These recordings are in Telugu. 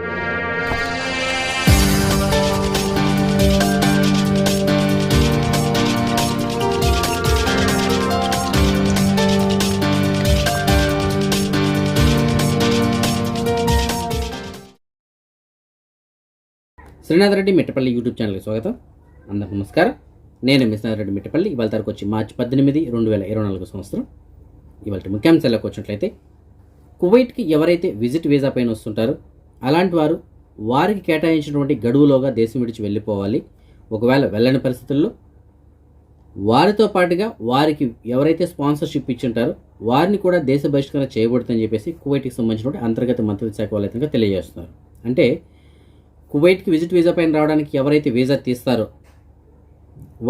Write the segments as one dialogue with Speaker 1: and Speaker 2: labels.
Speaker 1: శ్రీనాథ్ రెడ్డి మిట్టపల్లి యూట్యూబ్ ఛానల్కి స్వాగతం. అందరికి నమస్కారం. నేను మిశ్రీనాథ్ రెడ్డి మిట్టపల్లి. ఇవాళ తరకు వచ్చి మార్చి పద్దెనిమిది రెండు వేల ఇరవై నాలుగు సంవత్సరం. ఇవాళ ముఖ్యాంశాలకు వచ్చినట్లయితే కువైట్కి ఎవరైతే విజిట్ వీసా పైన వస్తుంటారో అలాంటి వారు వారికి కేటాయించినటువంటి గడువులోగా దేశం విడిచి వెళ్ళిపోవాలి. ఒకవేళ వెళ్ళని పరిస్థితుల్లో వారితో పాటుగా వారికి ఎవరైతే స్పాన్సర్షిప్ ఇచ్చింటారో వారిని కూడా దేశ బహిష్కరణ చేయబడుతుందని చెప్పేసి కువైట్కి సంబంధించినటువంటి అంతర్గత మంత్రిత్వ శాఖ వాళ్ళు అయితే తెలియజేస్తున్నారు. అంటే కువైట్కి విజిట్ వీసా పైన రావడానికి ఎవరైతే వీసా తీస్తారో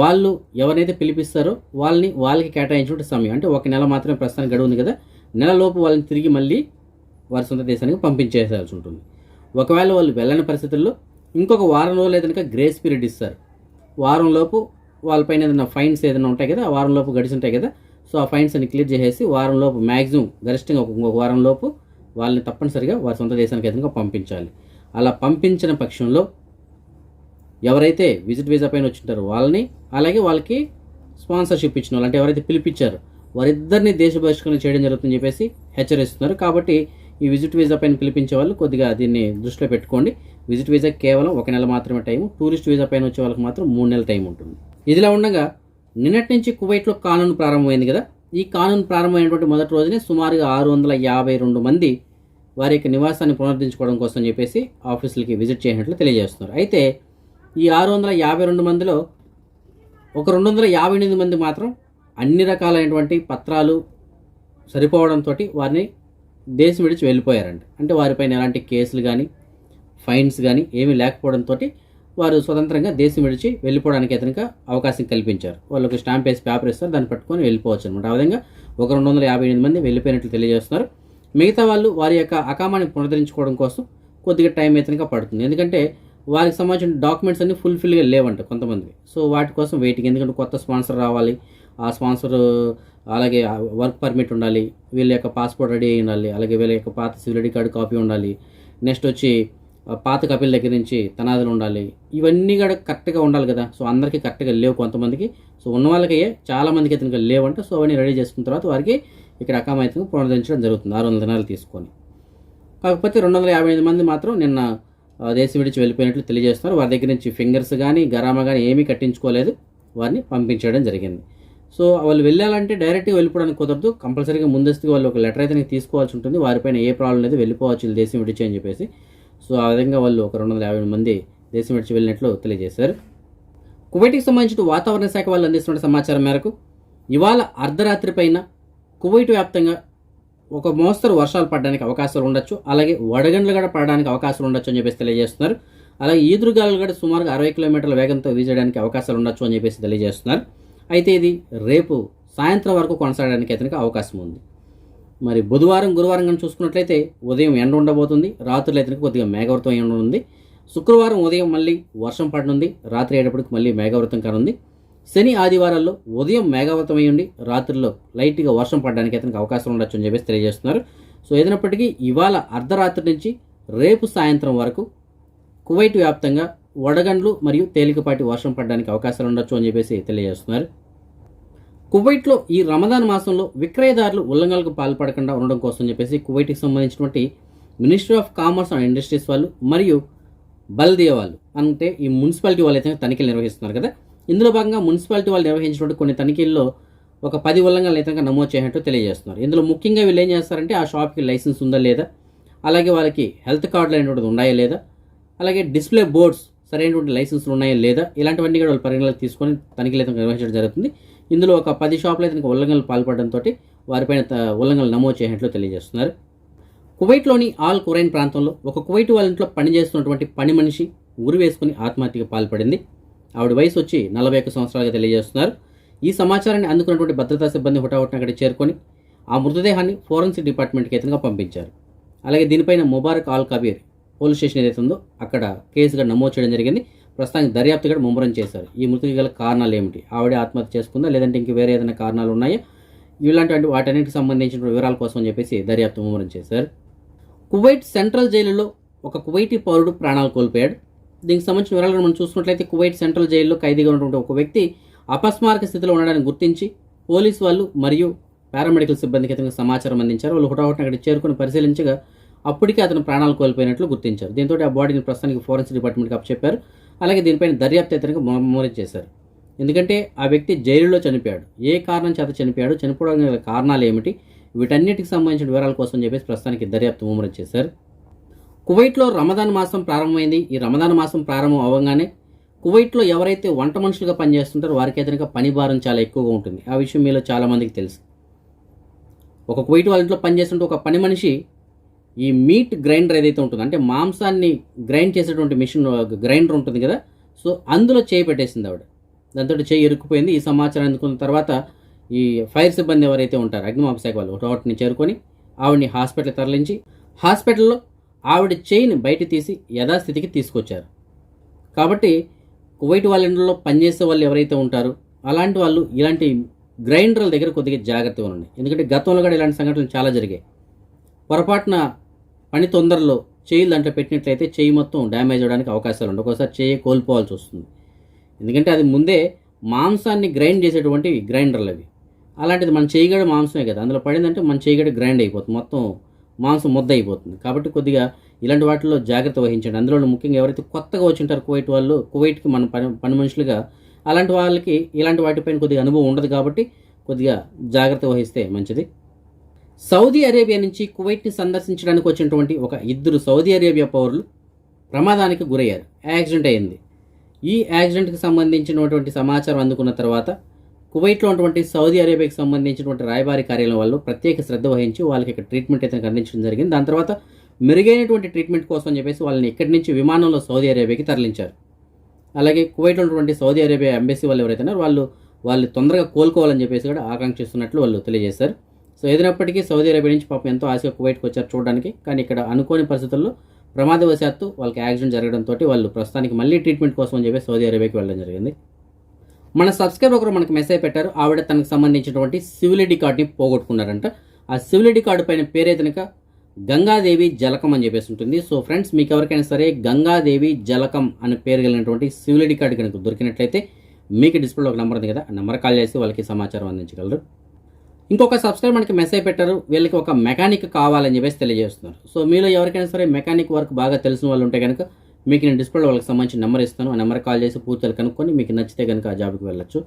Speaker 1: వాళ్ళు ఎవరైతే పిలిపిస్తారో వాళ్ళని వాళ్ళకి కేటాయించిన సమయం. అంటే ఒక నెల మాత్రమే ప్రస్తుతానికి గడువు ఉంది కదా నెలలోపు వాళ్ళని తిరిగి మళ్ళీ వారి సొంత దేశానికి పంపించేసాల్సి ఉంటుంది. ఒకవేళ వాళ్ళు వెళ్ళని పరిస్థితుల్లో ఇంకొక వారం రోజులు ఏదైనా గ్రేస్ పీరియడ్ ఇస్తారు. వారంలోపు వాళ్ళపైన ఏదైనా ఫైన్స్ ఏదైనా ఉంటాయి కదా ఆ వారంలోపు గడిచి ఉంటాయి కదా సో ఆ ఫైన్స్ అన్ని క్లియర్ చేసేసి వారంలోపు మ్యాక్సిమం గరిష్టంగా ఒక ఇంకొక వారంలోపు వాళ్ళని తప్పనిసరిగా వారి సొంత దేశానికి ఏదైనా పంపించాలి. అలా పంపించిన పక్షంలో ఎవరైతే విజిట్ వీసా పైన వచ్చింటారో వాళ్ళని అలాగే వాళ్ళకి స్పాన్సర్షిప్ ఇచ్చిన వాళ్ళు అంటే ఎవరైతే పిలిపించారో వారిద్దరిని దేశ బహిష్కరణ చేయడం జరుగుతుందని చెప్పేసి హెచ్చరిస్తున్నారు. కాబట్టి ఈ విజిట్ వీసా పైన పిలిపించే వాళ్ళు కొద్దిగా దీన్ని దృష్టిలో పెట్టుకోండి. విజిట్ వీసా కేవలం ఒక నెల మాత్రమే టైం టూరిస్ట్ వీసా పైన వచ్చే వాళ్ళకి మాత్రం మూడు నెలల టైం ఉంటుంది. ఇదిలా ఉండగా నిన్నటి నుంచి కువైట్లో కానూన్ ప్రారంభమైంది కదా? ఈ కానూన్ ప్రారంభమైనటువంటి మొదటి రోజునే సుమారుగా ఆరు వందల యాభై రెండు మంది వారి యొక్క నివాసాన్ని పునరుద్ధరించుకోవడం కోసం చెప్పేసి ఆఫీసులకి విజిట్ చేసినట్లు తెలియజేస్తున్నారు. అయితే ఈ ఆరు వందల యాభై రెండు మందిలో ఒక రెండు వందల యాభై ఎనిమిది మంది మాత్రం అన్ని రకాలైనటువంటి పత్రాలు సరిపోవడంతో వారిని దేశం విడిచి వెళ్ళిపోయారంట అంటే వారిపైన ఎలాంటి కేసులు కానీ ఫైన్స్ కానీ ఏమీ లేకపోవడంతో వారు స్వతంత్రంగా దేశం విడిచి వెళ్ళిపోవడానికి అతనికి అవకాశం కల్పించారు. వాళ్ళకి స్టాంప్ వేసి పేపర్ ఇస్తారు దాన్ని పట్టుకొని వెళ్ళిపోవచ్చు అనమాట ఆ విధంగా ఒక రెండు వందల యాభై ఎనిమిది మంది వెళ్ళిపోయినట్లు తెలియజేస్తున్నారు. మిగతా వాళ్ళు వారి యొక్క అకామాన్ని పునరుద్ధరించుకోవడం కోసం కొద్దిగా టైం అయితే పడుతుంది. ఎందుకంటే వారికి సంబంధించిన డాక్యుమెంట్స్ అన్ని ఫుల్ఫిల్గా లేవంట కొంతమంది సో వాటి కోసం వెయిటింగ్. ఎందుకంటే కొత్త స్పాన్సర్ రావాలి ఆ స్పాన్సర్ అలాగే వర్క్ పర్మిట్ ఉండాలి వీళ్ళ యొక్క పాస్పోర్ట్ రెడీ అయి ఉండాలి అలాగే వీళ్ళ యొక్క పాత సివిల్ ఐడి కార్డు కాపీ ఉండాలి. నెక్స్ట్ వచ్చి పాత కపిల దగ్గర నుంచి తనాదులు ఉండాలి. ఇవన్నీ కూడా కరెక్ట్గా ఉండాలి కదా. సో అందరికీ కరెక్ట్గా లేవు కొంతమందికి. సో ఉన్న వాళ్ళకి చాలా మందికి అయితే లేవంట. సో అవన్నీ రెడీ చేసుకున్న తర్వాత వారికి ఇక్కడ అకామైతం పునరుద్ధరించడం జరుగుతుంది. ఆరు వందల దినాలు తీసుకొని. కాకపోతే రెండు వందల యాభై ఐదు మంది మాత్రం నిన్న దేశం విడిచి వెళ్ళిపోయినట్లు తెలియజేస్తున్నారు. వారి దగ్గర నుంచి ఫింగర్స్ కానీ గరామా కానీ ఏమీ కట్టించుకోలేదు. వారిని పంపించడం జరిగింది. సో వాళ్ళు వెళ్ళాలంటే డైరెక్ట్గా వెళ్ళిపోవడానికి కుదరదు. కంపల్సరీగా ముందస్తుగా వాళ్ళు ఒక లెటర్ అయితే తీసుకోవాల్సి ఉంటుంది. వారిపైన ఏ ప్రాబ్లం లేదు. వెళ్ళిపోవచ్చు. దేశం విడిచి అని చెప్పేసి. సో ఆ విధంగా వాళ్ళు ఒక రెండు వందల యాభై మంది దేశం విడిచి వెళ్ళినట్లు తెలియజేశారు. కువైట్కి సంబంధించిన వాతావరణ శాఖ వాళ్ళు అందిస్తున్న సమాచారం మేరకు ఇవాళ అర్ధరాత్రి పైన కువైట్ వ్యాప్తంగా ఒక మోస్తరు వర్షాలు పడడానికి అవకాశాలు ఉండొచ్చు. అలాగే వడగండ్లు కూడా పడడానికి అవకాశాలు ఉండొచ్చు అని చెప్పేసి తెలియజేస్తున్నారు. అలాగే ఈదురుగాలు కూడా సుమారుగా అరవై కిలోమీటర్ల వేగంతో వీచడానికి అవకాశాలు ఉండొచ్చు అని చెప్పేసి తెలియజేస్తున్నారు. అయితే ఇది రేపు సాయంత్రం వరకు కొనసాగడానికి అతనికి అవకాశం ఉంది. మరి బుధవారం గురువారం కానీ చూసుకున్నట్లయితే ఉదయం ఎండ ఉండబోతుంది. రాత్రులు అతనికి కొద్దిగా మేఘవృతం ఎండ ఉంది. శుక్రవారం ఉదయం మళ్ళీ వర్షం పడనుంది. రాత్రి అయ్యేటప్పటికి మళ్ళీ మేఘవృతం కానుంది. శని ఆదివారాల్లో ఉదయం మేఘావృతం అయి ఉండి రాత్రిలో లైట్గా వర్షం పడడానికి అతనికి అవకాశం ఉండొచ్చు అని చెప్పేసి తెలియజేస్తున్నారు. సో ఏదైనప్పటికీ ఇవాళ అర్ధరాత్రి నుంచి రేపు సాయంత్రం వరకు కువైట్ వ్యాప్తంగా వడగండ్లు మరియు తేలికపాటి వర్షం పడడానికి అవకాశాలు ఉండొచ్చు అని చెప్పేసి తెలియజేస్తున్నారు. కువైట్లో ఈ రమదాన్ మాసంలో విక్రయదారులు ఉల్లంఘనలకు పాల్పడకుండా ఉండడం కోసం చెప్పేసి కువైట్కి సంబంధించినటువంటి ministry of commerce and industries వాళ్ళు మరియు బల్దియా వాళ్ళు అంటే ఈ మున్సిపాలిటీ వాళ్ళు అయితే తనిఖీలు నిర్వహిస్తున్నారు కదా. ఇందులో భాగంగా మున్సిపాలిటీ వాళ్ళు నిర్వహించినటువంటి కొన్ని తనిఖీల్లో ఒక పది ఉల్లంఘనలు అయితే నమోదు చేసినట్టు తెలియజేస్తున్నారు. ఇందులో ముఖ్యంగా వీళ్ళు ఏం చేస్తారంటే ఆ షాప్కి లైసెన్స్ ఉందా లేదా? అలాగే వాళ్ళకి హెల్త్ కార్డులు అనేటువంటిది ఉన్నాయా లేదా? అలాగే డిస్ప్లే బోర్డ్స్ సరైనటువంటి లైసెన్స్లు ఉన్నాయా లేదా? ఇలాంటివన్నీ కూడా వాళ్ళు పరిగణలోకి తీసుకొని తనిఖీలు అయితే నిర్వహించడం జరుగుతుంది. ఇందులో ఒక పది షాపులు అయితే ఉల్లంఘనలు పాల్పడడంతో వారిపైన ఉల్లంఘనలు నమోదు చేసినట్లు తెలియజేస్తున్నారు. కువైట్లోని ఆల్ కురైన్ ప్రాంతంలో ఒక కువైట్ వాళ్ళ ఇంట్లో పనిచేస్తున్నటువంటి పని మనిషి ఉరి వేసుకుని ఆత్మహత్యకు పాల్పడింది. ఆవిడ వయసు వచ్చి నలభై ఒక్క సంవత్సరాలుగా తెలియజేస్తున్నారు. ఈ సమాచారాన్ని అందుకున్నటువంటి భద్రతా సిబ్బంది హుటాహుటిన అక్కడ చేరుకొని ఆ మృతదేహాన్ని ఫోరెన్సిక్ డిపార్ట్మెంట్కి ఎదురుగా పంపించారు. అలాగే దీనిపైన Mubarak Al Kabeer police station ఏదైతే ఉందో అక్కడ కేసుగా నమోదు చేయడం జరిగింది. ప్రస్తుతానికి దర్యాప్తు కూడా ముమ్మరం చేశారు. ఈ మృతికి గల కారణాలు ఏమిటి? ఆవిడే ఆత్మహత్య చేసుకుందా? లేదంటే ఇంక వేరే ఏదైనా కారణాలు ఉన్నాయా? ఇలాంటి వాటన్నిటికి సంబంధించిన వివరాల కోసం అని చెప్పేసి దర్యాప్తు ముమ్మరం చేశారు. కువైట్ సెంట్రల్ జైలులో ఒక కువైటీ పౌరుడు ప్రాణాలు కోల్పోయాడు. దీనికి సంబంధించిన వివరాలను మనం చూసుకున్నట్లయితే కువైట్ సెంట్రల్ జైల్లో ఖైదీగా ఉన్నటువంటి ఒక వ్యక్తి అపస్మారక స్థితిలో ఉండడాన్ని గుర్తించి పోలీసు వాళ్ళు మరియు పారామెడికల్ సిబ్బందికి అతనికి సమాచారం అందించారు? వాళ్ళు హుటాహుటిన అక్కడ చేరుకుని పరిశీలించగా అప్పటికే అతను ప్రాణాలు కోల్పోయినట్లు గుర్తించారు. దీంతో ఆ బాడీని ప్రస్తుతానికి ఫోరెన్సిక్ డిపార్ట్మెంట్కి అప్పచెప్పారు. అలాగే దీనిపైన దర్యాప్తు ఇతనికి మెమోరీ చేశారు. ఎందుకంటే ఆ వ్యక్తి జైలులో చనిపోయాడు. ఏ కారణం చేత చనిపోయాడు? చనిపోవడానికి గల కారణాలు ఏమిటి? వీటన్నిటికి సంబంధించిన వివరాల కోసం చెప్పేసి ప్రస్తుతానికి దర్యాప్తు ముమ్మరం చేశారు. కువైట్లో రమదాన్ మాసం ప్రారంభమైంది. ఈ రమదాన్ మాసం ప్రారంభం అవ్వగానే కువైట్లో ఎవరైతే వంట మనుషులుగా పనిచేస్తుంటారో వారికి అతనిక పని భారం చాలా ఎక్కువగా ఉంటుంది. ఆ విషయం మీలో చాలామందికి తెలుసు. ఒక కువైట్ వాళ్ళ ఇంట్లో పనిచేస్తుంటే ఒక పని మనిషి ఈ మీట్ గ్రైండర్ ఏదైతే ఉంటుందో అంటే మాంసాన్ని గ్రైండ్ చేసేటువంటి మిషన్ గ్రైండర్ ఉంటుంది కదా సో అందులో చేయి పెట్టేసింది ఆవిడ. దాంతో చేయి ఇరుక్కుపోయింది. ఈ సమాచారం అందుకున్న తర్వాత ఈ ఫైర్ సిబ్బంది ఎవరైతే ఉంటారో అగ్నిమాపక శాఖ వాళ్ళు రోడ్ని చేరుకొని ఆవిడని హాస్పిటల్ తరలించి హాస్పిటల్లో ఆవిడ చేయిని బయట తీసి యథాస్థితికి తీసుకొచ్చారు. కాబట్టి కువైట్ వాళ్ళ ఇంట్లో పనిచేసే వాళ్ళు ఎవరైతే ఉంటారో అలాంటి వాళ్ళు ఇలాంటి గ్రైండర్ల దగ్గర కొద్దిగా జాగ్రత్తగా ఉండండి. ఎందుకంటే గతంలో కూడా ఇలాంటి సంఘటనలు చాలా జరిగాయి. పొరపాటున పని తొందరలో చేయి దాంట్లో పెట్టినట్లయితే చేయి మొత్తం డ్యామేజ్ అవ్వడానికి అవకాశాలు ఉండవు. ఒకసారి చేయి కోల్పోవాల్సి వస్తుంది. ఎందుకంటే అది ముందే మాంసాన్ని గ్రైండ్ చేసేటువంటి గ్రైండర్లు అవి. అలాంటిది మన చేయగడ మాంసమే కదా. అందులో పడిందంటే మన చేయగడ గ్రైండ్ అయిపోతుంది. మొత్తం మాంసం ముద్ద అయిపోతుంది. కాబట్టి కొద్దిగా ఇలాంటి వాటిలో జాగ్రత్త వహించండి. అందులో ముఖ్యంగా ఎవరైతే కొత్తగా వచ్చింటారు కువైట్ వాళ్ళు కువైట్కి మన పని పని మనుషులుగా అలాంటి వాళ్ళకి ఇలాంటి వాటిపైన కొద్దిగా అనుభవం ఉండదు కాబట్టి కొద్దిగా జాగ్రత్త వహిస్తే మంచిది. సౌదీ అరేబియా నుంచి కువైట్ని సందర్శించడానికి వచ్చినటువంటి ఒక ఇద్దరు సౌదీ అరేబియా పౌరులు ప్రమాదానికి గురయ్యారు. యాక్సిడెంట్ అయింది. ఈ యాక్సిడెంట్కి సంబంధించినటువంటి సమాచారం అందుకున్న తర్వాత కువైట్లో ఉన్నటువంటి సౌదీ అరేబియాకి సంబంధించినటువంటి రాయబారి కార్యాలయం వాళ్ళు ప్రత్యేక శ్రద్ధ వహించి వాళ్ళకి ఇక్కడ ట్రీట్మెంట్ అయితే అందించడం జరిగింది. దాని తర్వాత మెరుగైనటువంటి ట్రీట్మెంట్ కోసం అని చెప్పేసి వాళ్ళని ఇక్కడి నుంచి విమానంలో సౌదీ అరేబియాకి తరలించారు. అలాగే కువైట్లో ఉన్నటువంటి సౌదీ అరేబియా ఎంబసీ వాళ్ళు ఎవరైతే వాళ్ళు వాళ్ళు తొందరగా కోలుకోవాలని చెప్పేసి కూడా ఆకాంక్షిస్తున్నట్లు వాళ్ళు తెలియజేశారు. సో ఏదైనప్పటికీ సౌదీ అరేబియా నుంచి పాపం ఎంతో ఆశగా కువైట్కి వచ్చారు చూడడానికి. కానీ ఇక్కడ అనుకోని పరిస్థితుల్లో ప్రమాదవశాత్తు వాళ్ళకి యాక్సిడెంట్ జరగడంతో వాళ్ళు ప్రస్తుతానికి మళ్ళీ ట్రీట్మెంట్ కోసం అని చెప్పి సౌదీ అరేబియాకి వెళ్ళడం జరిగింది. మన సబ్స్క్రైబర్ ఒకరు మనకు మెసేజ్ పెట్టారు. ఆవిడ తనకు సంబంధించినటువంటి సివిల్ ఐడి కార్డ్ని పోగొట్టుకున్నారంట. ఆ సివిల్ ఐడి కార్డు పైన పేరే కనుక గంగాదేవి జలకం అని చెప్పేసి ఉంటుంది. సో ఫ్రెండ్స్ మీకు ఎవరికైనా సరే గంగాదేవి జలకం అని పేరు కలిగినటువంటి సివిల్ ఐడి కార్డు కనుక దొరికినట్లయితే మీకు డిస్ప్లేలో ఒక నెంబర్ ఉంది కదా ఆ నెంబర్ కాల్ చేసి వాళ్ళకి సమాచారం అందించగలరు. ఇంకొక సబ్స్క్రైబర్ మనకి మెసేజ్ పెట్టారు వీళ్ళకి ఒక మెకానిక్ కావాలని చెప్పేసి తెలియజేస్తున్నారు. సో మీలో ఎవరికైనా సరే మెకానిక్ వర్క్ బాగా తెలిసిన వాళ్ళు ఉంటే కనుక మీకు నేను డిస్ప్లే వాళ్ళకి సంబంధించిన నెంబర్ ఇస్తాను. ఆ నెంబర్ కాల్ చేసి పూర్తిగా కనుక్కొని మీకు నచ్చితే కనుక ఆ జాబ్కి వెళ్ళొచ్చు.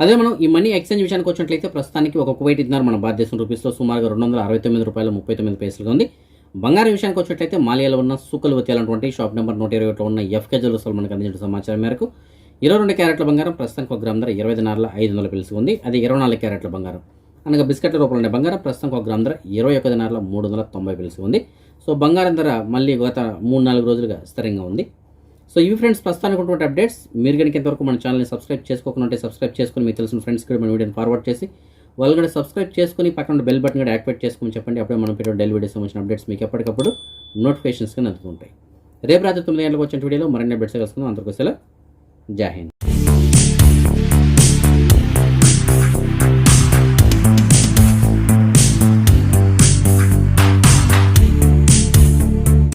Speaker 1: అదే మనం ఈ మనీ ఎక్స్చేంజ్ విషయానికి వచ్చినట్లయితే ప్రస్తుతానికి ఒక కువైట్ ఇద్దరు మన భారతదేశం రూపీస్లో సుమారుగా రెండు వందల అరవై తొమ్మిది రూపాయల ముప్పై తొమ్మిది పైసలుగా ఉంది. బంగారం విషయానికి వచ్చినట్లయితే మాలియాలో ఉన్న సుకలువతి అలాంటి షాప్ నెంబర్ నూట ఇరవై ఒకటిలో ఉన్న ఎఫ్కే జువెల్స్లో మనకు అందించిన సమాచారం మేరకు ఇరవై రెండు క్యారెట్ల బంగారం ప్రస్తుతానికి ఒక గ్రామ్ ధర ఇరవై నాలుగు ఐదు వందల పిలుసు ఉంది. అది ఇరవై నాలుగు క్యారెట్ల బంగారం. అనగా బిస్కెట్ల రూపంలో ఉండే బంగారం ప్రస్తుతం ఒక గ్రామ్ ధర ఇరవై ఒకటి నాలుగు మూడు వందల తొంభై పిలుసు ఉంది. సో బంగారం ధర మళ్ళీ గత మూడు నాలుగు రోజులుగా స్థిరంగా ఉంది. సో ఇవి ఫ్రెండ్స్ ప్రస్తుతానికి ఉన్నటువంటి అప్డేట్స్. మీరు కనుక ఇంతవరకు మన ఛానల్ని సబ్స్క్రైబ్ చేసుకోకుండా సబ్స్క్రైబ్ చేసుకుని మీకు తెలిసిన ఫ్రెండ్స్ కూడా మన వీడియోని ఫార్వర్డ్ చేసి వాళ్ళు కూడా సబ్స్క్రైబ్ చేసుకుని పక్కన బెల్ బటన్ కూడా యాక్టివేట్ చేసుకుని చెప్పండి. అప్పుడే మనం పెట్టిన డైలీ వీడియోస్ సంబంధించిన అప్డేట్స్ మీకు ఎప్పటికప్పుడు నోటిఫికేషన్స్గా అందుతుంటాయి. రేపు రాత్రి తొమ్మిది గంటలకు వచ్చిన వీడియోలో మరిన్ని అప్డేట్స్ కలుసుకుందాం అందరికీ సెలవు. জাহিন